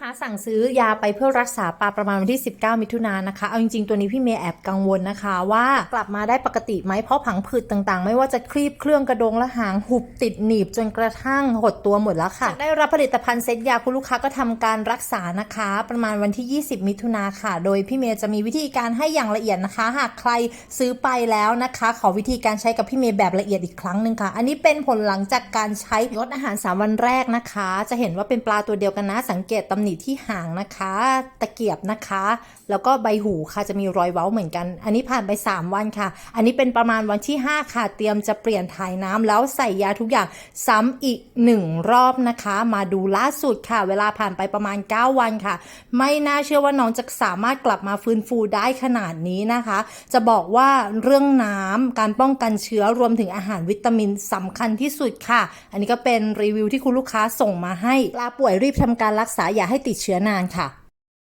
ค้าสั่งซื้อยาไปเพื่อรักษาปลาประมาณวันที่ 19 มิถุนายนนะคะ เอาจริงๆ ตัวนี้พี่เมย์แอบกังวลนะคะ ว่ากลับมาได้ปกติไหมเพราะผังผืดต่างๆ ไม่ว่าจะคลีบเครื่องกระดงและหางหุบติดหนีบจนกระทั่งหดตัวหมดแล้วค่ะ ได้รับผลิตภัณฑ์เซ็ตยาคุณลูกค้าก็ทำการรักษานะคะ ประมาณวันที่ 20 มิถุนาค่ะ โดยพี่เมย์จะมีวิธีการให้อย่างละเอียดนะคะ หากใครซื้อไปแล้วนะคะ ขอวิธีการใช้กับพี่เมย์แบบละเอียดอีกครั้งหนึ่งค่ะ อันนี้เป็นผลหลังจากการใช้งดอาหาร3วันแรกนะคะ จะเห็นว่าเป็นปลาตัวเดียวกันนะสังเกตตำหนิที่หางนะคะ ตะเกียบนะคะ แล้วก็ใบหูค่ะจะมีรอยเว้าเหมือนกัน อันนี้ผ่านไป 3 วันค่ะ อันนี้เป็นประมาณวันที่ 5 ค่ะ เตรียมจะเปลี่ยนถ่ายน้ำแล้วใส่ยาทุกอย่างซ้ำอีก 1 รอบนะคะ มาดูล่าสุดค่ะ เวลาผ่านไปประมาณ 9 วันค่ะ ไม่น่าเชื่อว่าน้องจะสามารถกลับมาฟื้นฟูได้ขนาดนี้นะคะ จะบอกว่าเรื่องน้ำการป้องกันเชื้อรวมถึงอาหารวิตามินสำคัญที่สุดค่ะ อันนี้ก็เป็นรีวิวที่คุณลูกค้าส่งมาให้ลาป่วยรีบทำการรักษาอย่าให้ติดเชื้อนานค่ะ